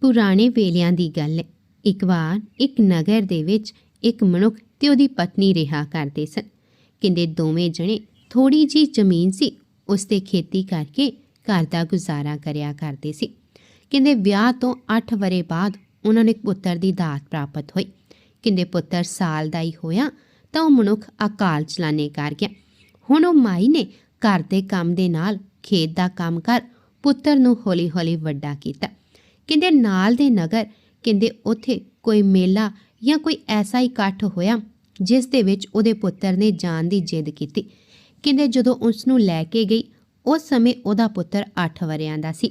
ਪੁਰਾਣੇ ਵੇਲਿਆਂ ਦੀ ਗੱਲ ਹੈ। ਇੱਕ ਵਾਰ ਇੱਕ ਨਗਰ ਦੇ ਵਿੱਚ ਇੱਕ ਮਨੁੱਖ ਤੇ ਉਹਦੀ ਪਤਨੀ ਰਿਹਾ ਕਰਦੇ ਸਨ। ਕਹਿੰਦੇ ਦੋਵੇਂ ਜਣੇ ਥੋੜੀ ਜੀ ਜ਼ਮੀਨ ਸੀ, ਉਸ ਤੇ ਖੇਤੀ ਕਰਕੇ ਘਰ ਦਾ ਗੁਜ਼ਾਰਾ ਕਰਿਆ ਕਰਦੇ ਸੀ। ਕਹਿੰਦੇ ਵਿਆਹ ਤੋਂ 8 ਵਰੇ ਬਾਅਦ ਉਹਨਾਂ ਨੂੰ ਇੱਕ ਪੁੱਤਰ ਦੀ ਦਾਤ ਪ੍ਰਾਪਤ ਹੋਈ। ਕਹਿੰਦੇ ਪੁੱਤਰ ਸਾਲ ਦਾ ਹੀ ਹੋਇਆ ਤਾਂ ਉਹ ਮਨੁੱਖ ਅਕਾਲ ਚਲਾਣੇ ਕਰ ਗਿਆ। ਹੁਣ ਉਹ ਮਾਈ ਨੇ ਘਰ ਦੇ ਕੰਮ ਦੇ ਨਾਲ ਖੇਤ ਦਾ ਕੰਮ ਕਰ ਪੁੱਤਰ ਨੂੰ ਹੌਲੀ-ਹੌਲੀ ਵੱਡਾ ਕੀਤਾ। ਕਹਿੰਦੇ ਨਾਲ ਦੇ ਨਗਰ, ਕਹਿੰਦੇ ਉੱਥੇ ਕੋਈ ਮੇਲਾ ਜਾਂ ਕੋਈ ਐਸਾ ਇਕੱਠ ਹੋਇਆ ਜਿਸ ਦੇ ਵਿੱਚ ਉਹਦੇ ਪੁੱਤਰ ਨੇ ਜਾਣ ਦੀ ਜਿੱਦ ਕੀਤੀ। ਕਹਿੰਦੇ ਜਦੋਂ ਉਸ ਨੂੰ ਲੈ ਕੇ ਗਈ, ਉਸ ਸਮੇਂ ਉਹਦਾ ਪੁੱਤਰ 8 ਵਰਿਆਂ ਦਾ ਸੀ।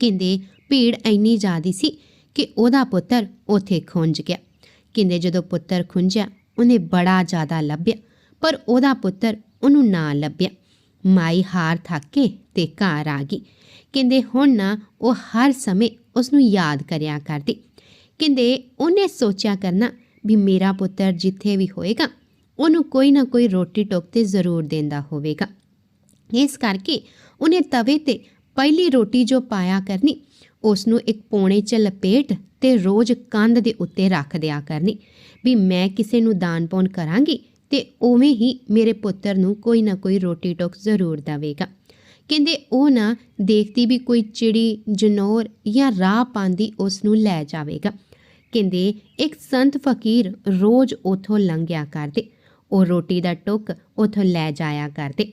ਕਹਿੰਦੇ ਭੀੜ ਇੰਨੀ ਜ਼ਿਆਦੀ ਸੀ ਕਿ ਉਹਦਾ ਪੁੱਤਰ ਉੱਥੇ ਖੁੰਝ ਗਿਆ। ਕਹਿੰਦੇ ਜਦੋਂ ਪੁੱਤਰ ਖੁੰਝਿਆ, ਉਹਨੇ ਬੜਾ ਜ਼ਿਆਦਾ ਲੱਭਿਆ, ਪਰ ਉਹਦਾ ਪੁੱਤਰ ਉਹਨੂੰ ਨਾ ਲੱਭਿਆ। ਮਾਈ ਹਾਰ ਥੱਕ ਕੇ ਤੇ ਘਰ ਆ ਗਈ। ਕਹਿੰਦੇ, ਹੁਣ ਨਾ ਉਹ ਹਰ ਸਮੇਂ ਉਸ ਨੂੰ ਯਾਦ ਕਰਿਆ ਕਰਦੀ। ਕਹਿੰਦੇ, ਉਹਨੇ ਸੋਚਿਆ ਕਰਨਾ ਵੀ ਮੇਰਾ ਪੁੱਤਰ ਜਿੱਥੇ ਵੀ ਹੋਏਗਾ, ਉਹਨੂੰ ਕੋਈ ਨਾ ਕੋਈ ਰੋਟੀ ਟੋਕ ਤੇ ਜ਼ਰੂਰ ਦਿੰਦਾ ਹੋਵੇਗਾ। ਇਸ ਕਰਕੇ ਉਹਨੇ ਤਵੇ ਤੇ ਪਹਿਲੀ ਰੋਟੀ ਜੋ ਪਾਇਆ ਕਰਨੀ ਉਸ ਨੂੰ ਇੱਕ ਪੌਣੇ ਚ ਲਪੇਟ ਤੇ ਰੋਜ਼ ਕੰਧ ਦੇ ਉੱਤੇ ਰੱਖ ਦਿਆ ਕਰਨੀ ਵੀ ਮੈਂ ਕਿਸੇ ਨੂੰ ਦਾਨ ਪੁੰਨ ਕਰਾਂਗੀ ਤੇ ਉਵੇਂ ਹੀ ਮੇਰੇ ਪੁੱਤਰ ਨੂੰ ਕੋਈ ਨਾ ਕੋਈ ਰੋਟੀ ਟੋਕ ਜ਼ਰੂਰ ਦੇਵੇਗਾ। ਕਹਿੰਦੇ ਉਹ ਨਾ ਦੇਖਦੀ ਵੀ ਕੋਈ ਚਿੜੀ ਜਨੌਰ ਜਾਂ ਰਾਹ ਪਾਂਦੀ ਉਸ ਨੂੰ ਲੈ ਜਾਵੇਗਾ। ਕਹਿੰਦੇ ਇੱਕ ਸੰਤ ਫਕੀਰ ਰੋਜ਼ ਉਥੋਂ ਲੰਘਿਆ ਕਰਦੇ। ਉਹ ਰੋਟੀ ਦਾ ਟੁੱਕ ਉਥੋਂ ਲੈ ਜਾਇਆ ਕਰਦੇ।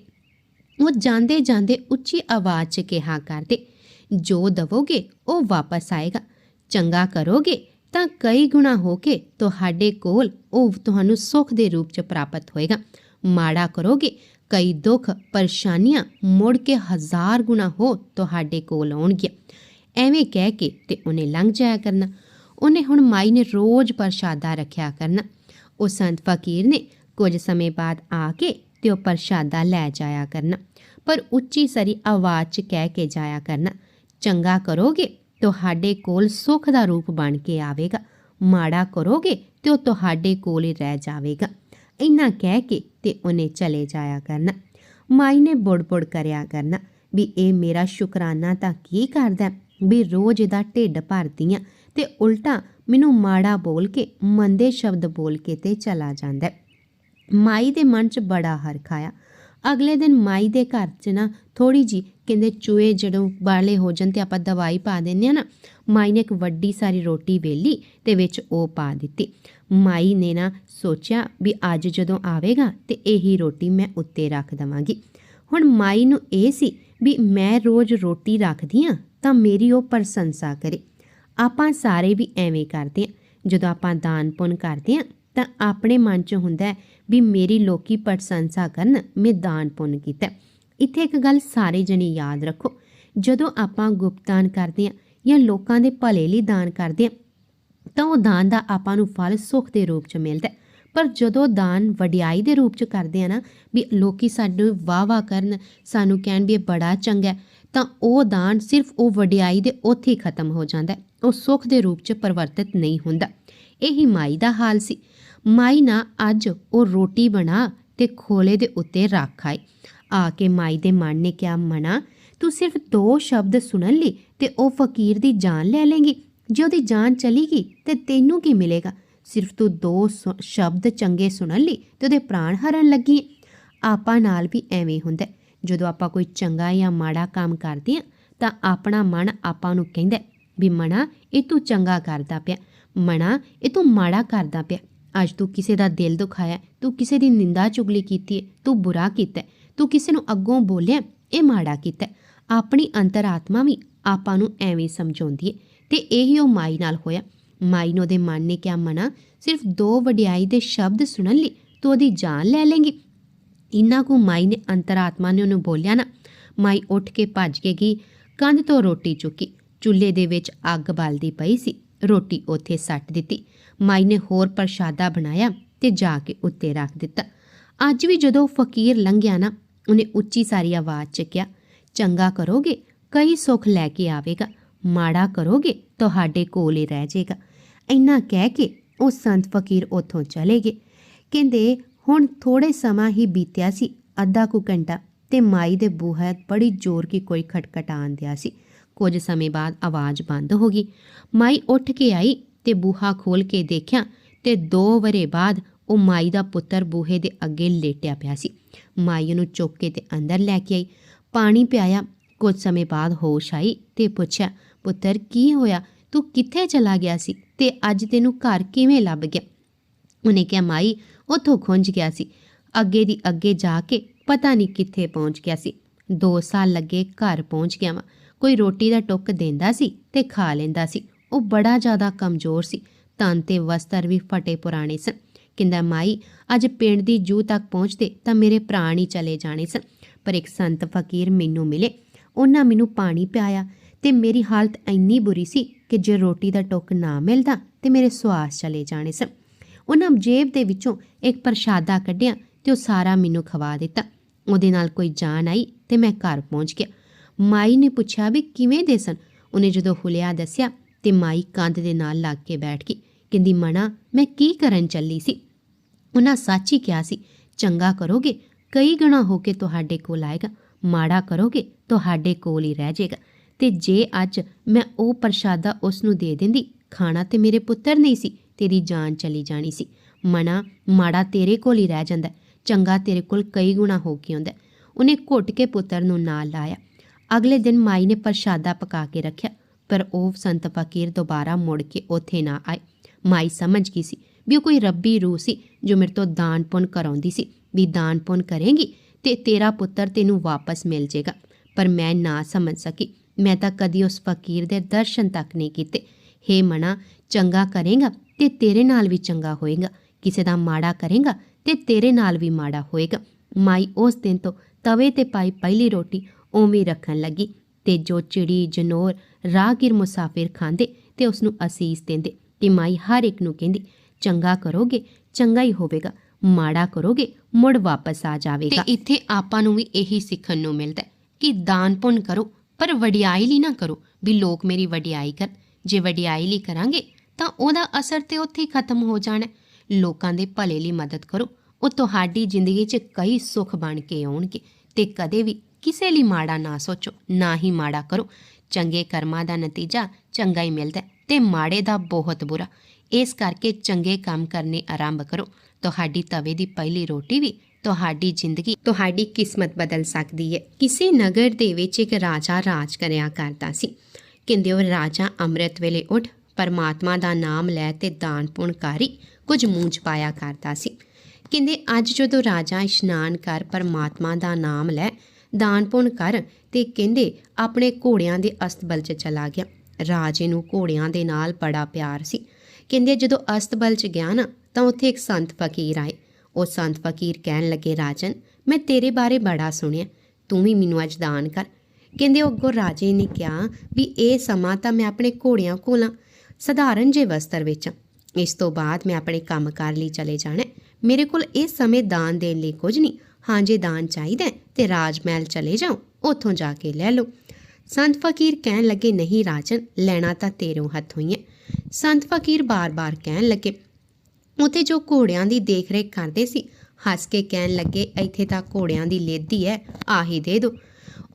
ਉਹ ਜਾਂਦੇ ਜਾਂਦੇ ਉੱਚੀ ਆਵਾਜ਼ 'ਚ ਕਿਹਾ ਕਰਦੇ, ਜੋ ਦਵੋਗੇ ਉਹ ਵਾਪਸ ਆਏਗਾ। ਚੰਗਾ ਕਰੋਗੇ ਤਾਂ ਕਈ ਗੁਣਾ ਹੋ ਕੇ ਤੁਹਾਡੇ ਕੋਲ ਉਹ ਤੁਹਾਨੂੰ ਸੁੱਖ ਦੇ ਰੂਪ 'ਚ ਪ੍ਰਾਪਤ ਹੋਏਗਾ। ਮਾੜਾ ਕਰੋਗੇ ਕਈ ਦੁੱਖ ਪਰੇਸ਼ਾਨੀਆਂ ਮੁੜ ਕੇ ਹਜ਼ਾਰ ਗੁਣਾ ਹੋ ਤੁਹਾਡੇ ਕੋਲ ਆਉਣਗੀਆਂ। ਐਵੇਂ ਕਹਿ ਕੇ ਤੇ ਉਹਨੇ ਲੰਘ ਜਾਇਆ ਕਰਨਾ। ਉਹਨੇ ਹੁਣ ਮਾਈ ਨੇ ਰੋਜ਼ ਪ੍ਰਸ਼ਾਦਾ ਰੱਖਿਆ ਕਰਨਾ। ਉਹ ਸੰਤ ਫਕੀਰ ਨੇ ਕੁਝ ਸਮੇਂ ਬਾਅਦ ਆ ਕੇ ਤੇ ਉਹ ਪ੍ਰਸ਼ਾਦਾ ਲੈ ਜਾਇਆ ਕਰਨਾ। ਪਰ ਉੱਚੀ ਸਰੀ ਆਵਾਜ਼ 'ਚ ਕਹਿ ਕੇ ਜਾਇਆ ਕਰਨਾ, ਚੰਗਾ ਕਰੋਗੇ ਤੁਹਾਡੇ ਕੋਲ ਸੁੱਖ ਦਾ ਰੂਪ ਬਣ ਕੇ ਆਵੇਗਾ। ਮਾੜਾ ਕਰੋਗੇ ਤੇ ਉਹ ਤੁਹਾਡੇ ਕੋਲ ਹੀ ਰਹਿ ਜਾਵੇਗਾ। ਇੰਨਾ ਕਹਿ ਕੇ ਤੇ ਉਹਨੇ ਚਲੇ ਜਾਇਆ ਕਰਨਾ। ਮਾਈ ਨੇ ਬੁੜ-ਬੁੜ ਕਰਿਆ ਕਰਨਾ ਵੀ ਇਹ ਮੇਰਾ ਸ਼ੁਕਰਾਨਾ ਤਾਂ ਕੀ ਕਰਦਾ ਵੀ ਰੋਜ਼ ਇਹਦਾ ਢਿੱਡ ਭਰਦੀ ਭਰਦੀਆਂ ਤੇ ਉਲਟਾ ਮੈਨੂੰ ਮਾੜਾ ਬੋਲ ਕੇ, ਮੰਦੇ ਸ਼ਬਦ ਬੋਲ ਕੇ ਤੇ ਚਲਾ ਜਾਂਦਾ ਮਾਈ ਦੇ ਮਨ 'ਚ ਬੜਾ ਹਰਖ ਆਇਆ। ਅਗਲੇ ਦਿਨ ਮਾਈ ਦੇ ਘਰ 'ਚ ਨਾ ਥੋੜੀ ਜੀ ਕਹਿੰਦੇ ਚੂਹੇ ਜਦੋਂ ਬਾਲੇ ਹੋ ਜਾਣ ਤੇ ਆਪਾਂ ਦਵਾਈ ਪਾ ਦਿੰਨੇ ਆ ਨਾ, ਮਾਈ ਨੇ ਇੱਕ ਵੱਡੀ ਸਾਰੀ ਰੋਟੀ ਵੇਲੀ ਤੇ ਵਿੱਚ ਉਹ ਪਾ ਦਿੱਤੀ। ਮਾਈ ਨੇ ਨਾ ਸੋਚਿਆ ਵੀ ਅੱਜ ਜਦੋਂ ਆਵੇਗਾ ਤੇ ਇਹੀ ਰੋਟੀ ਮੈਂ ਉੱਤੇ ਰੱਖ ਦਵਾਂਗੀ। ਹੁਣ ਮਾਈ ਨੂੰ ਇਹ ਸੀ ਵੀ ਮੈਂ ਰੋਜ਼ ਰੋਟੀ ਰੱਖਦੀ ਆ ਤਾਂ ਮੇਰੀ ਉਹ ਪ੍ਰਸ਼ੰਸਾ ਕਰੇ। ਆਪਾਂ ਸਾਰੇ ਵੀ ਐਵੇਂ ਕਰਦੇ ਆ। ਜਦੋਂ ਆਪਾਂ ਦਾਨ ਪੁੰਨ ਕਰਦੇ ਆ ਤਾਂ ਆਪਣੇ ਮਨ 'ਚ ਹੁੰਦਾ ਵੀ ਮੇਰੀ ਲੋਕੀ ਪ੍ਰਸ਼ੰਸਾ ਕਰਨ, ਮੈਂ ਦਾਨ ਪੁੰਨ ਕੀਤਾ। ਇੱਥੇ ਇੱਕ ਗੱਲ ਸਾਰੇ ਜਣੇ ਯਾਦ ਰੱਖੋ। ਜਦੋਂ ਆਪਾਂ ਗੁਪਤਾਨ ਕਰਦੇ ਆ ਜਾਂ ਲੋਕਾਂ ਦੇ ਭਲੇ ਲਈ ਦਾਨ ਕਰਦੇ ਆ ਤਾਂ ਉਹ ਦਾਨ ਦਾ ਆਪਾਂ ਨੂੰ ਫਲ ਸੁੱਖ ਦੇ ਰੂਪ 'ਚ ਮਿਲਦਾ ਪਰ ਜਦੋਂ ਦਾਨ ਵਡਿਆਈ ਦੇ ਰੂਪ 'ਚ ਕਰਦੇ ਆ ਨਾ, ਵੀ ਲੋਕੀ ਸਾਨੂੰ ਵਾਹ-ਵਾਹ ਕਰਨ, ਸਾਨੂੰ ਕਹਿਣ ਵੀ ਇਹ ਬੜਾ ਚੰਗਾ ਤਾਂ ਉਹ ਦਾਨ ਸਿਰਫ ਉਹ ਵਡਿਆਈ ਦੇ ਉੱਥੇ ਹੀ ਖਤਮ ਹੋ ਜਾਂਦਾ ਉਹ ਸੁੱਖ ਦੇ ਰੂਪ 'ਚ ਪਰਿਵਰਤਿਤ ਨਹੀਂ ਹੁੰਦਾ। ਇਹੀ ਮਾਈ ਦਾ ਹਾਲ ਸੀ। ਮਾਈ ਨਾ ਅੱਜ ਉਹ ਰੋਟੀ ਬਣਾ ਤੇ ਖੋਲੇ ਦੇ ਉੱਤੇ ਰੱਖ ਆਈ ਆ ਕੇ ਮਾਈ ਦੇ ਮਨ ਨੇ ਕਿਹਾ, ਮਨਾ, ਤੂੰ ਸਿਰਫ ਦੋ ਸ਼ਬਦ ਸੁਣਨ ਲਈ ਤੇ ਉਹ ਫਕੀਰ ਦੀ ਜਾਨ ਲੈ ਲੇਂਗੀ। ਜੇ ਉਹਦੀ ਜਾਨ ਚਲੀ ਗਈ ਤੇ ਤੈਨੂੰ ਕੀ ਮਿਲੇਗਾ? ਸਿਰਫ ਤੂੰ ਦੋ ਸੁ- ਸ਼ਬਦ ਚੰਗੇ ਸੁਣਨ ਲਈ ਤੇ ਉਹਦੇ ਪ੍ਰਾਣ ਹਰਨ ਲੱਗੀ ਹੈ। ਆਪਾਂ ਨਾਲ ਵੀ ਐਵੇਂ ਹੁੰਦਾ ਜਦੋਂ ਆਪਾਂ ਕੋਈ ਚੰਗਾ ਜਾਂ ਮਾੜਾ ਕੰਮ ਕਰਦੇ ਹਾਂ ਤਾਂ ਆਪਣਾ ਮਨ ਆਪਾਂ ਨੂੰ ਕਹਿੰਦਾ ਵੀ ਮਣਾ ਇਹ ਤੂੰ ਚੰਗਾ ਕਰਦਾ ਪਿਆ। ਮਣਾ ਇਹ ਤੂੰ ਮਾੜਾ ਕਰਦਾ ਪਿਆ। ਅੱਜ ਤੂੰ ਕਿਸੇ ਦਾ ਦਿਲ ਦੁਖਾਇਆ, ਤੂੰ ਕਿਸੇ ਦੀ ਨਿੰਦਾ ਚੁਗਲੀ ਕੀਤੀ ਹੈ, ਤੂੰ ਬੁਰਾ ਕੀਤਾ ਤੂੰ ਕਿਸੇ ਨੂੰ ਅੱਗੋਂ ਬੋਲਿਆ, ਇਹ ਮਾੜਾ ਕੀਤਾ ਹੈ। ਆਪਣੀ ਅੰਤਰਾਤਮਾ ਵੀ ਆਪਾਂ ਨੂੰ ਐਵੇਂ ਸਮਝਾਉਂਦੀ ਹੈ। ਤੇ ਇਹੀ ਉਹ ਮਾਈ ਨਾਲ ਹੋਇਆ। ਮਾਈ ਨੂੰ ਉਹਦੇ ਮਨ ਨੇ ਕਿਹਾ, ਮਨਾ, ਸਿਰਫ ਦੋ ਵਡਿਆਈ ਦੇ ਸ਼ਬਦ ਸੁਣਨ ਲਈ ਤੂੰ ਉਹਦੀ ਜਾਨ ਲੈ ਲੇਂਗੀ ਇੰਨਾ ਕੁ ਮਾਈ ਨੇ ਅੰਤਰਾਤਮਾ ਨੇ ਉਹਨੂੰ ਬੋਲਿਆ ਨਾ, ਮਾਈ ਉੱਠ ਕੇ ਭੱਜ ਕੇ ਗਈ, ਕੰਧ ਤੋਂ ਰੋਟੀ ਚੁੱਕੀ। ਚੁੱਲ੍ਹੇ ਦੇ ਵਿੱਚ ਅੱਗ ਬਲਦੀ ਪਈ ਸੀ, ਰੋਟੀ ਉੱਥੇ ਸੱਟ ਦਿੱਤੀ। ਮਾਈ ਨੇ ਹੋਰ ਪ੍ਰਸ਼ਾਦਾ ਬਣਾਇਆ ਤੇ ਜਾ ਕੇ ਉੱਤੇ ਰੱਖ ਦਿੱਤਾ। ਅੱਜ ਵੀ ਜਦੋਂ ਫਕੀਰ ਲੰਘਿਆ ਨਾ, ਉਹਨੇ ਉੱਚੀ ਸਾਰੀ ਆਵਾਜ਼ 'ਚ ਕਿਹਾ, ਚੰਗਾ ਕਰੋਗੇ, ਕਈ ਸੁੱਖ ਲੈ ਕੇ ਆਵੇਗਾ। ਮਾੜਾ ਕਰੋਗੇ, ਤੁਹਾਡੇ ਕੋਲ ਹੀ ਰਹਿ ਜਾਏਗਾ। ਇੰਨਾ ਕਹਿ ਕੇ ਉਹ ਸੰਤ ਫਕੀਰ ਉੱਥੋਂ ਚਲੇ ਗਏ। ਕਹਿੰਦੇ, ਹੁਣ ਥੋੜੇ ਸਮਾਂ ਹੀ ਬੀਤਿਆ ਸੀ, ਅੱਧਾ ਕੁ ਘੰਟਾ, ਤੇ ਮਾਈ ਦੇ ਬੂਹੇ ਬੜੀ ਜ਼ੋਰ ਕੀ ਕੋਈ ਖਟਖਟਾਣ ਦਿਆ ਸੀ। ਕੁਝ ਸਮੇਂ ਬਾਅਦ ਆਵਾਜ਼ ਬੰਦ ਹੋ ਗਈ। ਮਾਈ ਉੱਠ ਕੇ ਆਈ ਤੇ ਬੂਹਾ ਖੋਲ ਕੇ ਦੇਖਿਆ ਤੇ 2 ਵਰੇ ਬਾਅਦ ਉਹ ਮਾਈ ਦਾ ਪੁੱਤਰ ਬੂਹੇ ਦੇ ਅੱਗੇ ਲੇਟਿਆ ਪਿਆ ਸੀ। ਮਾਈ ਉਹਨੂੰ ਚੁੱਕ ਕੇ ਤੇ ਅੰਦਰ ਲੈ ਕੇ ਆਈ। ਪਾਣੀ ਪਿਆਇਆ। ਕੁਝ ਸਮੇਂ ਬਾਅਦ ਹੋਸ਼ ਆਈ ਤੇ ਪੁੱਛਿਆ ਪੁੱਤਰ, ਕੀ ਹੋਇਆ? ਤੂੰ ਕਿੱਥੇ ਚਲਾ ਗਿਆ ਸੀ ਤੇ ਅੱਜ ਤੈਨੂੰ ਘਰ ਕਿਵੇਂ ਲੱਭ ਗਿਆ? ਉਹਨੇ ਕਿਹਾ, ਮਾਈ, ਉੱਥੋਂ ਖੁੰਝ ਗਿਆ ਸੀ। ਅੱਗੇ ਦੀ ਅੱਗੇ ਜਾ ਕੇ ਪਤਾ ਨਹੀਂ ਕਿੱਥੇ ਪਹੁੰਚ ਗਿਆ ਸੀ। 2 ਸਾਲ ਲੱਗੇ ਘਰ ਪਹੁੰਚ ਗਿਆ ਵਾ। ਕੋਈ ਰੋਟੀ ਦਾ ਟੁੱਕ ਦਿੰਦਾ ਸੀ ਤੇ ਖਾ ਲੈਂਦਾ ਸੀ। ਉਹ ਬੜਾ ਜ਼ਿਆਦਾ ਕਮਜ਼ੋਰ ਸੀ। ਤਨ ਤੇ ਵਸਤਰ ਵੀ ਫਟੇ ਪੁਰਾਣੇ ਸਨ। ਕਹਿੰਦਾ, ਮਾਈ, ਅੱਜ ਪਿੰਡ ਦੀ ਜੂ ਤੱਕ ਪਹੁੰਚਦੇ ਤਾਂ ਮੇਰੇ ਪ੍ਰਾਣ ਹੀ ਚਲੇ ਜਾਣੇ ਸਨ। ਪਰ ਇੱਕ ਸੰਤ ਫਕੀਰ ਮੈਨੂੰ ਮਿਲੇ। ਉਹਨਾਂ ਮੈਨੂੰ ਪਾਣੀ ਪਿਆਇਆ। ਤੇ ਮੇਰੀ ਹਾਲਤ ਇੰਨੀ ਬੁਰੀ ਸੀ ਕਿ ਜੇ ਰੋਟੀ ਦਾ ਟੁੱਕ ਨਾ ਮਿਲਦਾ ਤੇ ਮੇਰੇ ਸਵਾਸ ਚਲੇ ਜਾਣੇ ਸਨ। ਉਹਨਾਂ ਜੇਬ ਦੇ ਵਿੱਚੋਂ ਇੱਕ ਪ੍ਰਸ਼ਾਦਾ ਕੱਢਿਆ ਤੇ ਉਹ ਸਾਰਾ ਮੈਨੂੰ ਖਵਾ ਦਿੱਤਾ। ਉਹਦੇ ਨਾਲ ਕੋਈ ਜਾਨ ਆਈ ਤੇ ਮੈਂ ਘਰ ਪਹੁੰਚ ਗਿਆ। ਮਾਈ ਨੇ ਪੁੱਛਿਆ ਵੀ ਕਿਵੇਂ ਦੇ ਸਨ? ਉਹਨੇ ਜਦੋਂ ਹੁਲਿਆ ਦੱਸਿਆ ਤੇ ਮਾਈ ਕੰਧ ਦੇ ਨਾਲ ਲੱਗ ਕੇ ਬੈਠ ਗਈ। ਕਹਿੰਦੀ, ਮਣਾ, ਮੈਂ ਕੀ ਕਰਨ ਚੱਲੀ ਸੀ? ਉਹਨਾਂ ਸੱਚ ਹੀ ਕਿਹਾ ਸੀ, ਚੰਗਾ ਕਰੋਗੇ, ਕਈ ਗਣਾ ਹੋ ਕੇ ਤੁਹਾਡੇ ਕੋਲ ਆਏਗਾ, ਮਾੜਾ ਕਰੋਗੇ, ਤੁਹਾਡੇ ਕੋਲ ਹੀ ਰਹਿ ਜਾਏਗਾ। ਤੇ ਜੇ ਅੱਜ ਮੈਂ ਉਹ ਪ੍ਰਸ਼ਾਦਾ ਉਸ ਨੂੰ ਦੇ ਦਿੰਦੀ, ਖਾਣਾ ਤੇ ਮੇਰੇ ਪੁੱਤਰ ਨਹੀਂ ਸੀ, ਤੇਰੀ ਜਾਨ ਚਲੀ ਜਾਣੀ ਸੀ। ਮਣਾ ਮਾੜਾ ਤੇਰੇ ਕੋਲ ਹੀ ਰਹਿ ਜਾਂਦਾ, ਚੰਗਾ ਤੇਰੇ ਕੋਲ ਕਈ ਗੁਣਾ ਹੋ ਕੇ ਆਉਂਦਾ। ਉਹਨੇ ਘੁੱਟ ਕੇ ਪੁੱਤਰ ਨੂੰ ਨਾਲ ਲਾਇਆ। ਅਗਲੇ ਦਿਨ ਮਾਈ ਨੇ ਪ੍ਰਸ਼ਾਦਾ ਪਕਾ ਕੇ ਰੱਖਿਆ, ਪਰ ਉਹ ਸੰਤ ਫਕੀਰ ਦੁਬਾਰਾ ਮੁੜ ਕੇ ਉੱਥੇ ਨਾ ਆਏ। ਮਾਈ ਸਮਝ ਗਈ ਸੀ ਵੀ ਉਹ ਕੋਈ ਰੱਬੀ ਰੂਹ ਸੀ ਜੋ ਮੇਰੇ ਤੋਂ ਦਾਨ ਪੁੰਨ ਕਰਾਉਂਦੀ ਸੀ, ਵੀ ਦਾਨ ਪੁੰਨ ਕਰੇਗੀ ਤੇ ਤੇਰਾ ਪੁੱਤਰ ਤੈਨੂੰ ਵਾਪਸ ਮਿਲ ਜਾਏਗਾ ਪਰ ਮੈਂ ਨਾ ਸਮਝ ਸਕੀ। ਮੈਂ ਤਾਂ ਕਦੀ ਉਸ ਫਕੀਰ ਦੇ ਦਰਸ਼ਨ ਤੱਕ ਨਹੀਂ ਕੀਤੇ। ਹੇ ਮਨਾ ਚੰਗਾ ਕਰੇਗਾ ਤੇ ਤੇਰੇ ਨਾਲ ਵੀ ਚੰਗਾ ਹੋਏਗਾ। ਕਿਸੇ ਦਾ ਮਾੜਾ ਕਰੇਗਾ ਤੇ ਤੇਰੇ ਨਾਲ ਵੀ ਮਾੜਾ ਹੋਏਗਾ। ਮਾਈ ਉਸ ਦਿਨ ਤੋਂ ਤਵੇ ਤੇ ਪਾਈ ਪਹਿਲੀ ਰੋਟੀ ਉਵੇਂ ਰੱਖਣ ਲੱਗੀ ਤੇ ਜੋ ਚਿੜੀ, ਜਨੋਰ, ਰਾਹਗੀਰ, ਮੁਸਾਫਿਰ ਖਾਂਦੇ ਤੇ ਉਸ ਨੂੰ ਅਸੀਸ ਦਿੰਦੇ ਤੇ ਮਾਈ ਹਰ ਇੱਕ ਨੂੰ ਕਹਿੰਦੀ, ਚੰਗਾ ਕਰੋਗੇ, ਚੰਗਾ ਹੀ ਹੋਵੇਗਾ। ਮਾੜਾ ਕਰੋਗੇ, ਮੁੜ ਵਾਪਸ ਆ ਜਾਵੇਗਾ। ਤੇ ਇੱਥੇ ਆਪਾਂ ਨੂੰ ਵੀ ਇਹੀ ਸਿੱਖਣ ਨੂੰ ਮਿਲਦਾ ਕਿ ਦਾਨ ਪੁੰਨ ਕਰੋ। ਪਰ ਵਡਿਆਈ ਲਈ ਨਾ ਕਰੋ, ਵੀ ਲੋਕ ਮੇਰੀ ਵਡਿਆਈ ਕਰ ਜੇ ਵਡਿਆਈ ਲਈ ਕਰਾਂਗੇ, ਤਾਂ ਉਹਦਾ ਅਸਰ ਤੇ ਉੱਥੇ ਹੀ ਖਤਮ ਹੋ ਜਾਣਾ ਲੋਕਾਂ ਦੇ ਭਲੇ ਲਈ ਮਦਦ ਕਰੋ। ਉਹ ਤੁਹਾਡੀ ਜ਼ਿੰਦਗੀ 'ਚ ਕਈ ਸੁੱਖ ਬਣ ਕੇ ਆਉਣਗੇ ਤੇ ਕਦੇ ਵੀ ਕਿਸੇ ਲਈ ਮਾੜਾ ਨਾ ਸੋਚੋ, ਨਾ ਹੀ ਮਾੜਾ ਕਰੋ। ਚੰਗੇ ਕਰਮਾਂ ਦਾ ਨਤੀਜਾ ਚੰਗਾ ਹੀ ਮਿਲਦਾ ਹੈ ਤੇ ਮਾੜੇ ਦਾ ਬਹੁਤ ਬੁਰਾ। ਇਸ ਕਰਕੇ ਚੰਗੇ ਕੰਮ ਕਰਨੇ ਆਰੰਭ ਕਰੋ। ਤੁਹਾਡੀ ਤਵੇ ਦੀ ਪਹਿਲੀ ਰੋਟੀ ਵੀ ਤੁਹਾਡੀ ਜ਼ਿੰਦਗੀ ਤੁਹਾਡੀ ਕਿਸਮਤ ਬਦਲ ਸਕਦੀ ਹੈ। ਕਿਸੇ ਨਗਰ ਦੇ ਵਿੱਚ ਇੱਕ ਰਾਜਾ ਰਾਜ ਕਰਿਆ ਕਰਦਾ ਸੀ। ਕਹਿੰਦੇ ਉਹ ਰਾਜਾ ਅੰਮ੍ਰਿਤ ਵੇਲੇ ਉੱਠ ਪਰਮਾਤਮਾ ਦਾ ਨਾਮ ਲੈ ਤੇ ਦਾਨ ਪੁੰਨ ਕਰੀ ਕੁਝ ਮੂੰਹ ਪਾਇਆ ਕਰਦਾ ਸੀ। ਕਹਿੰਦੇ ਅੱਜ ਜਦੋਂ ਰਾਜਾ ਇਸ਼ਨਾਨ ਕਰ ਪਰਮਾਤਮਾ ਦਾ ਨਾਮ ਲੈ, ਦਾਨ ਪੁਣ ਕਰ ਤੇ ਕਹਿੰਦੇ ਆਪਣੇ ਘੋੜਿਆਂ ਦੇ ਅਸਤਬਲ 'ਚ ਚਲਾ ਗਿਆ। ਰਾਜੇ ਨੂੰ ਘੋੜਿਆਂ ਦੇ ਨਾਲ ਬੜਾ ਪਿਆਰ ਸੀ। ਕਹਿੰਦੇ ਜਦੋਂ ਅਸਤਬਲ 'ਚ ਗਿਆ ਨਾ ਤਾਂ ਉੱਥੇ ਇੱਕ ਸੰਤ ਫਕੀਰ ਆਏ। ਉਹ ਸੰਤ ਫਕੀਰ ਕਹਿਣ ਲੱਗੇ, ਰਾਜਨ, ਮੈਂ ਤੇਰੇ ਬਾਰੇ ਬੜਾ ਸੁਣਿਆ, ਤੂੰ ਵੀ ਮੈਨੂੰ ਅੱਜ ਦਾਨ ਕਰ। ਕਹਿੰਦੇ ਉਹ ਅੱਗੋਂ ਰਾਜੇ ਨੇ ਕਿਹਾ ਵੀ ਇਹ ਸਮਾਂ ਤਾਂ ਮੈਂ ਆਪਣੇ ਘੋੜਿਆਂ ਕੋਲਾਂ ਸਧਾਰਨ ਜੇ ਵਸਤਰ ਵਿੱਚ। ਹਾਂ। ਇਸ ਤੋਂ ਬਾਅਦ ਮੈਂ ਆਪਣੇ ਕੰਮ ਕੰਮਕਾਰ ਲਈ ਚਲੇ ਜਾਣਾ ਮੇਰੇ ਕੋਲ ਇਸ ਸਮੇਂ ਦਾਨ ਦੇਣ ਲਈ ਕੁਝ ਨਹੀਂ। ਹਾਂ, ਜੇ ਦਾਨ ਚਾਹੀਦਾ ਹੈ ਤੇ ਰਾਜ ਮਹਿਲ ਚਲੇ ਜਾਓ, ਉੱਥੋਂ ਜਾ ਕੇ ਲੈ ਲਓ। ਸੰਤ ਫਕੀਰ ਕਹਿਣ ਲੱਗੇ, ਨਹੀਂ ਰਾਜਨ, ਲੈਣਾ ਤਾਂ ਤੇਰੋਂ ਹੱਥੋਂ ਹੀ ਹੈ। ਸੰਤ ਫਕੀਰ ਬਾਰ-ਬਾਰ ਕਹਿਣ ਲੱਗੇ ਉੱਥੇ ਜੋ ਘੋੜਿਆਂ ਦੀ ਦੇਖਰੇਖ ਕਰਦੇ ਸੀ, ਹੱਸ ਕੇ ਕਹਿਣ ਲੱਗੇ, ਇੱਥੇ ਤਾਂ ਘੋੜਿਆਂ ਦੀ ਲੇਦੀ ਹੈ ਆਹੀ ਦੇ ਦੋ।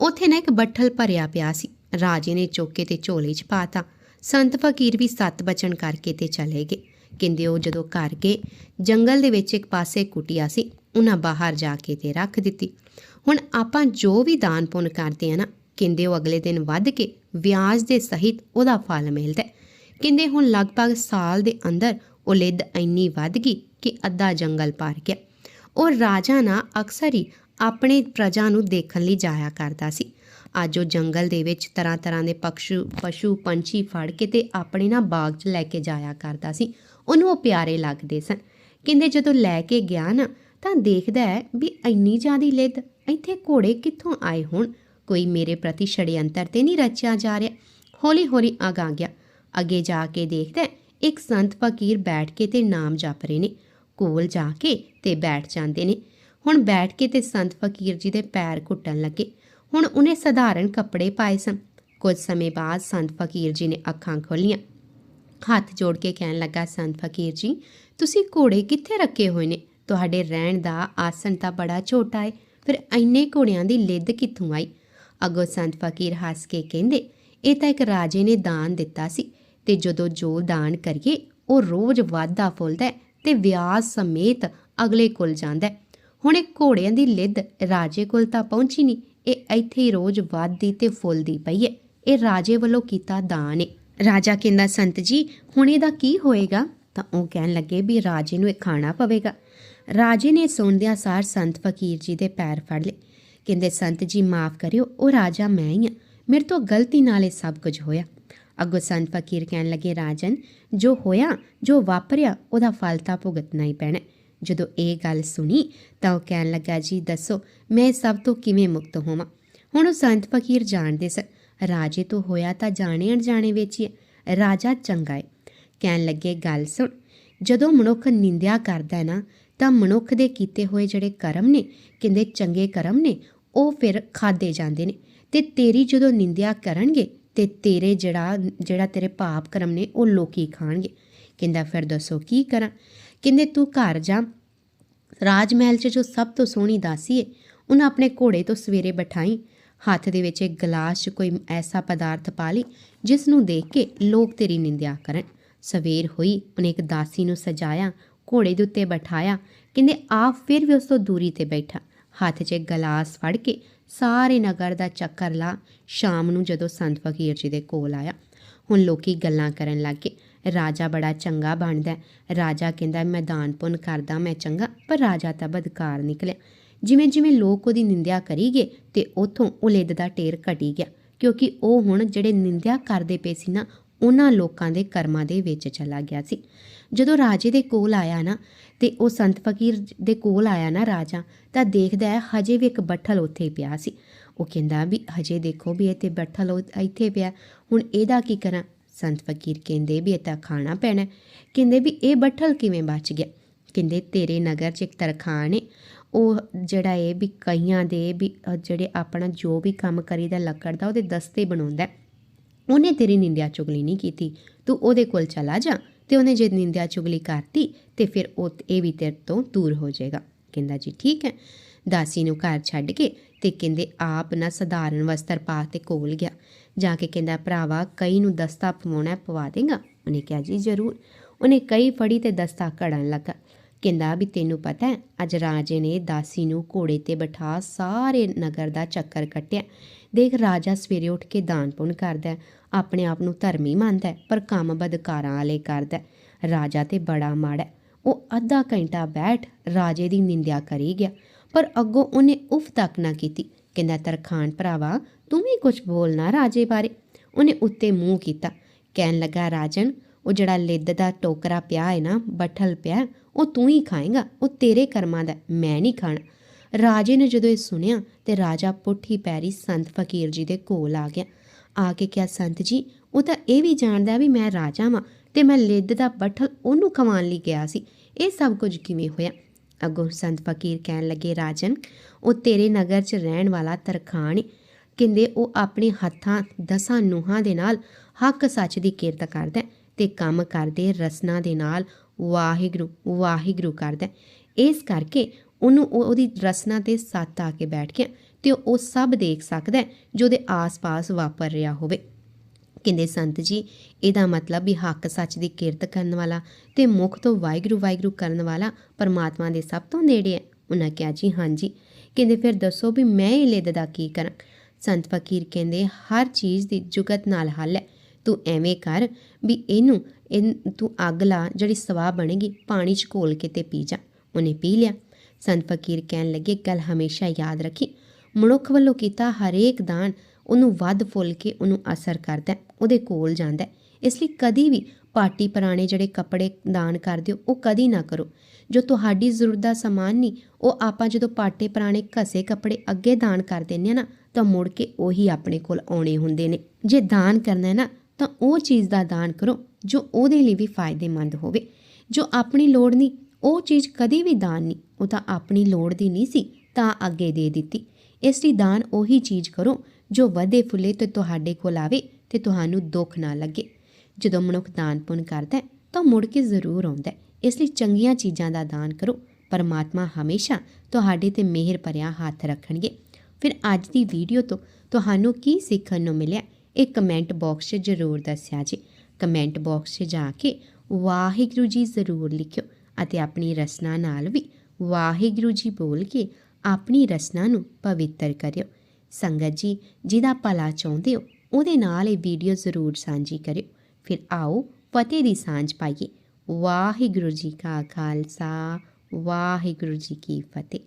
ਉੱਥੇ ਨਾ ਇੱਕ ਬੱਠਲ ਭਰਿਆ ਪਿਆ ਸੀ। ਰਾਜੇ ਨੇ ਚੁੱਕ ਤੇ ਝੋਲੇ 'ਚ ਪਾਤਾ ਸੰਤ ਫਕੀਰ ਵੀ ਸੱਤ ਬਚਨ ਕਰਕੇ ਤੇ ਚਲੇ ਗਏ। ਕਹਿੰਦੇ ਉਹ ਜਦੋਂ ਘਰ ਗਏ, ਜੰਗਲ ਦੇ ਵਿੱਚ ਇੱਕ ਪਾਸੇ ਕੁਟਿਆ ਸੀ, ਉਹਨਾਂ ਬਾਹਰ ਜਾ ਕੇ ਤੇ ਰੱਖ ਦਿੱਤੀ। ਹੁਣ ਆਪਾਂ ਜੋ ਵੀ ਦਾਨ ਪੁੰਨ ਕਰਦੇ ਆ ਨਾ, ਕਹਿੰਦੇ ਉਹ ਅਗਲੇ ਦਿਨ ਵੱਧ ਕੇ, ਵਿਆਜ ਦੇ ਸਹਿਤ ਉਹਦਾ ਫਲ ਮਿਲਦਾ ਹੈ। ਕਹਿੰਦੇ ਹੁਣ ਲਗਭਗ ਸਾਲ ਦੇ ਅੰਦਰ ਉਹ ਲਿੱਦ ਇੰਨੀ ਵੱਧ ਗਈ ਕਿ ਅੱਧਾ ਜੰਗਲ ਪਾਰ ਗਿਆ। ਉਹ ਰਾਜਾ ਨਾ ਅਕਸਰ ਹੀ ਆਪਣੇ ਪ੍ਰਜਾ ਨੂੰ ਦੇਖਣ ਲਈ ਜਾਇਆ ਕਰਦਾ ਸੀ। ਅੱਜ ਉਹ ਜੰਗਲ ਦੇ ਵਿੱਚ ਤਰ੍ਹਾਂ ਤਰ੍ਹਾਂ ਦੇ ਪਕਸ਼ੂ, ਪਸ਼ੂ, ਪੰਛੀ ਫੜ ਕੇ ਤੇ ਆਪਣੇ ਨਾ ਬਾਗ 'ਚ ਲੈ ਕੇ ਜਾਇਆ ਕਰਦਾ ਸੀ। ਉਹਨੂੰ ਉਹ ਪਿਆਰੇ ਲੱਗਦੇ ਸਨ। ਕਹਿੰਦੇ ਜਦੋਂ ਲੈ ਕੇ ਗਿਆ ਨਾ, ਤਾਂ ਦੇਖਦਾ ਹੈ ਵੀ ਇੰਨੀ ਜ਼ਿਆਦੀ ਲਿੱਦ ਇੱਥੇ ਘੋੜੇ ਕਿੱਥੋਂ ਆਏ ਹੋਣ? ਕੋਈ ਮੇਰੇ ਪ੍ਰਤੀ ਛੜਯੰਤਰ ਤੇ ਨਹੀਂ ਰਚਿਆ ਜਾ ਰਿਹਾ। ਹੌਲੀ ਹੌਲੀ ਅਗਾ ਗਿਆ। ਅੱਗੇ ਜਾ ਕੇ ਦੇਖਦਾ ਇੱਕ ਸੰਤ ਫਕੀਰ ਬੈਠ ਕੇ ਤੇ ਨਾਮ ਜਪ ਰਹੇ ਨੇ, ਕੋਲ ਜਾ ਕੇ ਤੇ ਬੈਠ ਜਾਂਦੇ ਨੇ। ਹੁਣ ਬੈਠ ਕੇ ਤੇ ਸੰਤ ਫਕੀਰ ਜੀ ਦੇ ਪੈਰ ਘੁੱਟਣ ਲੱਗੇ। ਹੁਣ ਉਹਨੇ ਸਧਾਰਨ ਕੱਪੜੇ ਪਾਏ ਸਨ। ਕੁਝ ਸਮੇਂ ਬਾਅਦ ਸੰਤ ਫਕੀਰ ਜੀ ਨੇ ਅੱਖਾਂ ਖੋਲੀਆਂ ਹੱਥ ਜੋੜ ਕੇ ਕਹਿਣ ਲੱਗਾ, ਸੰਤ ਫਕੀਰ ਜੀ, ਤੁਸੀਂ ਘੋੜੇ ਕਿੱਥੇ ਰੱਖੇ ਹੋਏ ਨੇ? ਤੁਹਾਡੇ ਰਹਿਣ ਦਾ ਆਸਣ ਤਾਂ ਬੜਾ ਛੋਟਾ ਏ। ਫਿਰ ਇੰਨੇ ਘੋੜਿਆਂ ਦੀ ਲਿੱਦ ਕਿੱਥੋਂ ਆਈ? ਅੱਗੋਂ ਸੰਤ ਫਕੀਰ ਹੱਸ ਕੇ ਕਹਿੰਦੇ, ਇਹ ਤਾਂ ਇੱਕ ਰਾਜੇ ਨੇ ਦਾਨ ਦਿੱਤਾ ਸੀ। ਤੇ ਜਦੋਂ ਜੋ ਦਾਨ ਕਰੀਏ, ਉਹ ਰੋਜ਼ ਵਾਧਾ ਫੁੱਲਦਾ ਹੈ ਤੇ ਵਿਆਜ ਸਮੇਤ ਅਗਲੇ ਕੋਲ ਜਾਂਦਾ ਹੈ। ਹੁਣ ਇਹ ਘੋੜਿਆਂ ਦੀ ਲਿੱਦ ਰਾਜੇ ਕੋਲ ਤਾਂ ਪਹੁੰਚੀ ਨਹੀਂ, ਇਹ ਇੱਥੇ ਹੀ ਰੋਜ਼ ਵੱਧਦੀ ਤੇ ਫੁੱਲਦੀ ਪਈ ਹੈ। ਇਹ ਰਾਜੇ ਵੱਲੋਂ ਕੀਤਾ ਦਾਨ ਏ। ਰਾਜਾ ਕਹਿੰਦਾ, ਸੰਤ ਜੀ, ਹੁਣ ਇਹਦਾ ਕੀ ਹੋਏਗਾ? ਤਾਂ ਉਹ ਕਹਿਣ ਲੱਗੇ ਵੀ ਰਾਜੇ ਨੂੰ ਇਹ ਖਾਣਾ ਪਵੇਗਾ। ਰਾਜੇ ਨੇ ਸੁਣਦਿਆਂ ਸਾਰ ਸੰਤ ਫਕੀਰ ਜੀ ਦੇ ਪੈਰ ਫੜ ਲਏ। ਕਹਿੰਦੇ, ਸੰਤ ਜੀ, ਮਾਫ ਕਰਿਓ, ਉਹ ਰਾਜਾ ਮੈਂ ਹੀ ਹਾਂ। ਮੇਰੇ ਤੋਂ ਗਲਤੀ ਨਾਲ ਇਹ ਸਭ ਕੁਝ ਹੋਇਆ। ਅੱਗੋਂ ਸੰਤ ਫਕੀਰ ਕਹਿਣ ਲੱਗੇ, ਰਾਜਨ, ਜੋ ਹੋਇਆ, ਜੋ ਵਾਪਰਿਆ, ਉਹਦਾ ਫਲ ਤਾਂ ਭੁਗਤਣਾ ਹੀ ਪੈਣਾ ਜਦੋਂ ਇਹ ਗੱਲ ਸੁਣੀ, ਤਾਂ ਉਹ ਕਹਿਣ ਲੱਗਾ, ਜੀ, ਦੱਸੋ, ਮੈਂ ਸਭ ਤੋਂ ਕਿਵੇਂ ਮੁਕਤ ਹੋਵਾਂ? ਹੁਣ ਉਹ ਸੰਤ ਫਕੀਰ ਜਾਣਦੇ ਸਨ, ਰਾਜੇ ਤੋਂ ਹੋਇਆ ਤਾਂ ਜਾਣੇ ਅਣਜਾਣੇ ਵਿੱਚ ਹੀ ਹੈ। ਰਾਜਾ ਚੰਗਾ ਹੈ ਕਹਿਣ ਲੱਗੇ, ਗੱਲ ਸੁਣ, ਜਦੋਂ ਮਨੁੱਖ ਨਿੰਦਿਆ ਕਰਦਾ ਹੈ ਨਾ, ਤਾਂ ਮਨੁੱਖ ਦੇ ਕੀਤੇ ਹੋਏ ਜਿਹੜੇ ਕਰਮ ਨੇ, ਕਹਿੰਦੇ ਚੰਗੇ ਕਰਮ ਨੇ, ਉਹ ਫਿਰ ਖਾਦੇ ਜਾਂਦੇ ਨੇ। ਤੇ ਤੇਰੀ ਜਦੋਂ ਨਿੰਦਿਆ ਕਰਨਗੇ ਤੇ ਤੇਰੇ ਜਿਹੜਾ ਜਿਹੜਾ ਤੇਰੇ ਪਾਪ ਕਰਮ ਨੇ, ਉਹ ਲੋਕੀ ਖਾਣਗੇ। ਕਹਿੰਦਾ, ਫਿਰ ਦੱਸੋ, ਕੀ ਕਰਾਂ? ਕਹਿੰਦੇ, ਤੂੰ ਘਰ ਜਾ। ਰਾਜ ਮਹਿਲ 'ਚ ਜੋ ਸਭ ਤੋਂ ਸੋਹਣੀ ਦਾਸੀ ਏ, ਉਹਨੂੰ ਆਪਣੇ ਘੋੜੇ ਤੋਂ ਸਵੇਰੇ ਬਿਠਾਈ। ਹੱਥ ਦੇ ਵਿੱਚ ਇੱਕ ਗਲਾਸ 'ਚ ਕੋਈ ਐਸਾ ਪਦਾਰਥ ਪਾ ਲਈ ਜਿਸ ਨੂੰ ਦੇਖ ਕੇ ਲੋਕ ਤੇਰੀ ਨਿੰਦਿਆ ਕਰਨ। ਸਵੇਰ ਹੋਈ, ਉਹਨੇ ਇੱਕ ਦਾਸੀ ਨੂੰ ਸਜਾਇਆ, ਘੋੜੇ ਦੇ ਉੱਤੇ ਬਿਠਾਇਆ। ਕਹਿੰਦੇ, ਆਪ ਫਿਰ ਵੀ ਉਸ ਤੋਂ ਦੂਰੀ ਤੇ ਬੈਠਾ। ਹੱਥ 'ਚ ਗਲਾਸ ਫੜ ਕੇ ਸਾਰੇ ਨਗਰ ਦਾ ਚੱਕਰ ਲਾ ਸ਼ਾਮ ਨੂੰ ਜਦੋਂ ਸੰਤ ਫਕੀਰ ਜੀ ਦੇ ਕੋਲ ਆਇਆ, ਹੁਣ ਲੋਕੀ ਗੱਲਾਂ ਕਰਨ ਲੱਗੇ ਰਾਜਾ ਬੜਾ ਚੰਗਾ ਬਣਦਾ ਰਾਜਾ ਕਹਿੰਦਾ, ਮੈਂ ਦਾਨ ਪੁੰਨ ਕਰਦਾ, ਮੈਂ ਚੰਗਾ। ਪਰ ਰਾਜਾ ਤਾਂ ਬਦਕਾਰ ਨਿਕਲਿਆ। ਜਿਵੇਂ ਜਿਵੇਂ ਲੋਕ ਉਹਦੀ ਨਿੰਦਿਆ ਕਰੀ ਗਏ ਤੇ ਉਥੋਂ ਉਲਿੱਦ ਦਾ ਢੇਰ ਘਟੀ ਗਿਆ, ਕਿਉਂਕਿ ਉਹ ਹੁਣ ਜਿਹੜੇ ਨਿੰਦਿਆ ਕਰਦੇ ਪਏ ਸੀ ਨਾ, ਉਹਨਾਂ ਲੋਕਾਂ ਦੇ ਕਰਮਾਂ ਦੇ ਵਿੱਚ ਚਲਾ ਗਿਆ ਸੀ। ਜਦੋਂ ਰਾਜੇ ਦੇ ਕੋਲ ਆਇਆ ਨਾ ਤੇ ਉਹ ਸੰਤ ਫਕੀਰ ਦੇ ਕੋਲ ਆਇਆ ਨਾ ਰਾਜਾ, ਤਾਂ ਦੇਖਦਾ ਹੈ ਹਜੇ ਵੀ ਇੱਕ ਬੱਠਲ ਉੱਥੇ ਹੀ ਪਿਆ ਸੀ। ਉਹ ਕਹਿੰਦਾ ਵੀ ਹਜੇ ਦੇਖੋ ਵੀ ਇਹ ਤੇ ਬੱਠਲ ਉਹ ਇੱਥੇ ਪਿਆ। ਹੁਣ ਇਹਦਾ ਕੀ ਕਰਾਂ? ਸੰਤ ਫਕੀਰ ਕਹਿੰਦੇ ਵੀ ਇਹ ਤਾਂ ਖਾਣਾ ਪੈਣਾ ਕਹਿੰਦੇ ਵੀ ਇਹ ਬੱਠਲ ਕਿਵੇਂ ਬਚ ਗਿਆ? ਕਹਿੰਦੇ ਤੇਰੇ ਨਗਰ 'ਚ ਇੱਕ ਤਰਖਾਣ ਏ। ਉਹ ਜਿਹੜਾ ਇਹ ਵੀ ਕਈਆਂ ਦੇ ਵੀ ਜਿਹੜੇ ਆਪਣਾ ਜੋ ਵੀ ਕੰਮ ਕਰੀਦਾ ਲੱਕੜ ਦਾ, ਉਹਦੇ ਦਸਤੇ ਬਣਾਉਂਦਾ ਉਹਨੇ ਤੇਰੀ ਨਿੰਦਿਆ ਚੁਗਲੀ ਨਹੀਂ ਕੀਤੀ। ਤੂੰ ਉਹਦੇ ਕੋਲ ਚਲਾ ਜਾ। ਤੇ ਉਹਨੇ ਜੇ ਨਿੰਦਿਆ ਚੁਗਲੀ ਕਰਤੀ ਤੇ ਫਿਰ ਉਹ ਇਹ ਵੀ ਤੇਰੇ ਤੋਂ ਦੂਰ ਹੋ ਜਾਏਗਾ। ਕਹਿੰਦਾ, ਜੀ ਠੀਕ ਹੈ। ਦਾਸੀ ਨੂੰ ਘਰ ਛੱਡ ਕੇ ਤੇ ਕਹਿੰਦੇ, ਆਪ ਨਾ ਸਧਾਰਨ ਵਸਤਰ ਪਾ ਤੇ ਕੋਲ ਗਿਆ। ਜਾ ਕੇ ਕਹਿੰਦਾ, ਭਰਾਵਾ ਕਈ ਨੂੰ ਦਸਤਾ ਪਵਾਉਣਾ ਪਵਾ ਦੇਗਾ? ਉਹਨੇ ਕਿਹਾ, ਜੀ ਜ਼ਰੂਰ। ਉਹਨੇ ਕਈ ਫੜੀ ਤੇ ਦਸਤਾ ਘੜਨ ਲੱਗਾ। ਕਹਿੰਦਾ, ਵੀ ਤੈਨੂੰ ਪਤਾ ਹੈ, ਅੱਜ ਰਾਜੇ ਨੇ ਦਾਸੀ ਨੂੰ ਘੋੜੇ ਤੇ ਬਿਠਾ ਸਾਰੇ ਨਗਰ ਦਾ ਚੱਕਰ ਕੱਟਿਆ। ਦੇਖ, ਰਾਜਾ ਸਵੇਰੇ ਉੱਠ ਕੇ ਦਾਨ ਪੁੰਨ ਕਰਦਾ ਆਪਣੇ ਆਪ ਨੂੰ ਧਰਮੀ ਮੰਨਦਾ ਹੈ, ਪਰ ਕੰਮ ਬਦਕਾਰਾਂ ਵਾਲੇ ਕਰਦਾ ਹੈ। ਰਾਜਾ ਤੇ ਬੜਾ ਮਾੜਾ ਉਹ ਅੱਧਾ ਘੰਟਾ ਬੈਠ ਰਾਜੇ ਦੀ ਨਿੰਦਿਆ ਕਰੀ ਗਿਆ ਪਰ ਅੱਗੋਂ ਉਹਨੇ ਉਫ ਤੱਕ ਨਾ ਕੀਤੀ। ਕਹਿੰਦਾ ਤਰਖਾਨ ਭਰਾਵਾ ਤੂੰ ਵੀ ਕੁਝ ਬੋਲਣਾ ਰਾਜੇ ਬਾਰੇ। ਉਹਨੇ ਉੱਤੇ ਮੂੰਹ ਕੀਤਾ। ਕਹਿਣ ਲੱਗਾ ਰਾਜਨ ਉਹ ਜਿਹੜਾ ਲਿੱਦ ਦਾ ਟੋਕਰਾ ਪਿਆ ਹੈ ਨਾ ਬੱਠਲ ਪਿਆ ਉਹ ਤੂੰ ਹੀ ਖਾਏਗਾ ਉਹ ਤੇਰੇ ਕਰਮਾਂ ਦਾ ਮੈਂ ਨਹੀਂ ਖਾਣਾ। ਰਾਜੇ ਨੇ ਜਦੋਂ ਇਹ ਸੁਣਿਆ ਤੇ ਰਾਜਾ ਪੁੱਠੀ ਪੈਰੀ ਸੰਤ ਫਕੀਰ ਜੀ ਦੇ ਕੋਲ ਆ ਗਿਆ। ਆ ਕੇ ਕਿਹਾ, ਸੰਤ ਜੀ, ਉਹ ਤਾਂ ਇਹ ਵੀ ਜਾਣਦਾ ਵੀ ਮੈਂ ਰਾਜਾ ਵਾਂ ਤੇ ਮੈਂ ਲਿੱਦ ਦਾ ਬੱਠਲ ਉਹਨੂੰ ਖਵਾਉਣ ਲਈ ਗਿਆ ਸੀ। ਇਹ ਸਭ ਕੁਝ ਕਿਵੇਂ ਹੋਇਆ? ਅੱਗੋਂ ਸੰਤ ਫਕੀਰ ਕਹਿਣ ਲੱਗੇ, ਰਾਜਨ, ਉਹ ਤੇਰੇ ਨਗਰ 'ਚ ਰਹਿਣ ਵਾਲਾ ਤਰਖਾਣ ਏ। ਕਹਿੰਦੇ ਉਹ ਆਪਣੇ ਹੱਥਾਂ, ਦਸਾਂ ਨੂਹਾਂ ਦੇ ਨਾਲ ਹੱਕ ਸੱਚ ਦੀ ਕਿਰਤ ਕਰਦਾ ਹੈ ਤੇ ਕੰਮ ਕਰਦੇ ਰਸਨਾ ਦੇ ਨਾਲ ਵਾਹਿਗੁਰੂ ਵਾਹਿਗੁਰੂ ਕਰਦਾ ਇਸ ਕਰਕੇ ਉਹਨੂੰ ਉਹ- ਉਹਦੀ ਰਸਨਾ ਤੇ ਸੱਤ ਆ ਕੇ ਬੈਠ ਗਿਆ। ਤੇ ਉਹ ਸਭ ਦੇਖ ਸਕਦਾ ਹੈ ਜੋ ਉਹਦੇ ਆਸ-ਪਾਸ ਵਾਪਰ ਰਿਹਾ ਹੋਵੇ। ਕਹਿੰਦੇ ਸੰਤ ਜੀ, ਇਹਦਾ ਮਤਲਬ ਵੀ ਹੱਕ ਸੱਚ ਦੀ ਕਿਰਤ ਕਰਨ ਵਾਲਾ ਤੇ ਮੁਖ ਤੋਂ ਵਾਹਿਗੁਰੂ ਵਾਹਿਗੁਰੂ ਕਰਨ ਵਾਲਾ ਪਰਮਾਤਮਾ ਦੇ ਸਭ ਤੋਂ ਨੇੜੇ ਹੈ। ਉਹਨਾਂ ਕਿਹਾ, ਜੀ ਹਾਂਜੀ ਕਹਿੰਦੇ, ਫਿਰ ਦੱਸੋ ਵੀ ਮੈਂ ਇਹ ਲਿੱਦ ਦਾ ਕੀ ਕਰਾਂ? ਸੰਤ ਫਕੀਰ ਕਹਿੰਦੇ, ਹਰ ਚੀਜ਼ ਦੀ ਜੁਗਤ ਨਾਲ ਹੱਲ ਹੈ। ਤੂੰ ਐਵੇਂ ਕਰ ਵੀ ਇਹਨੂੰ, ਇਹਨ- ਤੂੰ ਅੱਗ ਲਾ, ਜਿਹੜੀ ਸਵਾਹ ਬਣੇਗੀ, ਪਾਣੀ 'ਚ ਘੋਲ ਕੇ ਤੇ ਪੀ ਜਾ। ਉਹਨੇ ਪੀ ਲਿਆ। ਸੰਤ ਫਕੀਰ ਕਹਿਣ ਲੱਗੇ, ਗੱਲ ਹਮੇਸ਼ਾ ਯਾਦ ਰੱਖੀ। ਮਨੁੱਖ ਵੱਲੋਂ ਕੀਤਾ ਹਰੇਕ ਦਾਨ, ਉਹਨੂੰ ਵੱਧ ਫੁੱਲ ਕੇ ਉਹਨੂੰ ਅਸਰ ਕਰਦਾ ਉਹਦੇ ਕੋਲ ਜਾਂਦਾ ਇਸ ਲਈ ਕਦੀ ਵੀ ਪਾਟੀ ਪੁਰਾਣੇ ਜਿਹੜੇ ਕੱਪੜੇ ਦਾਨ ਕਰ ਦਿਓ ਉਹ ਕਦੀ ਨਾ ਕਰੋ। ਜੋ ਤੁਹਾਡੀ ਜ਼ਰੂਰਤ ਦਾ ਸਮਾਨ ਨਹੀਂ, ਉਹ ਆਪਾਂ ਜਦੋਂ ਪਾਟੇ ਪੁਰਾਣੇ ਘਸੇ ਕੱਪੜੇ ਅੱਗੇ ਦਾਨ ਕਰ ਦਿੰਦੇ ਆ ਨਾ, ਤਾਂ ਮੁੜ ਕੇ ਉਹੀ ਆਪਣੇ ਕੋਲ ਆਉਣੇ ਹੁੰਦੇ ਨੇ। ਜੇ ਦਾਨ ਕਰਨਾ ਹੈ ਨਾ, ਤਾਂ ਉਹ ਚੀਜ਼ ਦਾ ਦਾਨ ਕਰੋ, ਜੋ ਉਹਦੇ ਲਈ ਵੀ ਫਾਇਦੇਮੰਦ ਹੋਵੇ। ਜੋ ਆਪਣੀ ਲੋੜ ਨਹੀਂ, ਉਹ ਚੀਜ਼ ਕਦੀ ਵੀ ਦਾਨ ਨਹੀਂ, ਉਹ ਤਾਂ ਆਪਣੀ ਲੋੜ ਦੀ ਨਹੀਂ ਸੀ, ਤਾਂ ਅੱਗੇ ਦੇ ਦਿੱਤੀ। ਇਸ ਲਈ ਦਾਨ ਉਹੀ ਚੀਜ਼ ਕਰੋ ਜੋ ਵਧੇ ਫੁੱਲੇ ਤੇ ਤੁਹਾਡੇ ਕੋਲ ਆਵੇ ਤੇ ਤੁਹਾਨੂੰ ਦੁੱਖ ਨਾ ਲੱਗੇ। ਜਦੋਂ ਮਨੁੱਖ ਦਾਨ ਪੁੰਨ ਕਰਦਾ ਹੈ, ਤਾਂ ਮੁੜ ਕੇ ਜ਼ਰੂਰ ਆਉਂਦਾ ਹੈ। ਇਸ ਲਈ ਚੰਗੀਆਂ ਚੀਜ਼ਾਂ ਦਾ ਦਾਨ ਕਰੋ। ਪਰਮਾਤਮਾ ਹਮੇਸ਼ਾ ਤੁਹਾਡੇ ਤੇ ਮਿਹਰ ਭਰਿਆ ਹੱਥ ਰੱਖਣਗੇ। ਫਿਰ ਅੱਜ ਦੀ ਵੀਡੀਓ ਤੋਂ ਤੁਹਾਨੂੰ ਕੀ ਸਿੱਖਣ ਨੂੰ ਮਿਲਿਆ, ਇਹ ਕਮੈਂਟ ਬਾਕਸ 'ਚ ਜ਼ਰੂਰ ਦੱਸਿਆ ਜੀ। ਕਮੈਂਟ ਬਾਕਸ 'ਚ ਜਾ ਕੇ ਵਾਹਿਗੁਰੂ ਜੀ ਜ਼ਰੂਰ ਲਿਖਿਓ ਅਤੇ ਆਪਣੀ ਰਸਨਾ ਨਾਲ ਵੀ ਵਾਹਿਗੁਰੂ ਜੀ ਬੋਲ ਕੇ ਆਪਣੀ ਰਚਨਾ ਨੂੰ ਪਵਿੱਤਰ ਕਰਿਓ। ਸੰਗਤ ਜੀ, ਜਿਹਦਾ ਭਲਾ ਚਾਹੁੰਦੇ ਹੋ, ਉਹਦੇ ਨਾਲ ਇਹ ਵੀਡੀਓ ਜ਼ਰੂਰ ਸਾਂਝੀ ਕਰਿਓ। ਫਿਰ ਆਓ ਫਤਿਹ ਦੀ ਸਾਂਝ ਪਾਈਏ। ਵਾਹਿਗੁਰੂ ਜੀ ਕਾ ਖਾਲਸਾ, ਵਾਹਿਗੁਰੂ ਜੀ ਕੀ ਫਤਿਹ।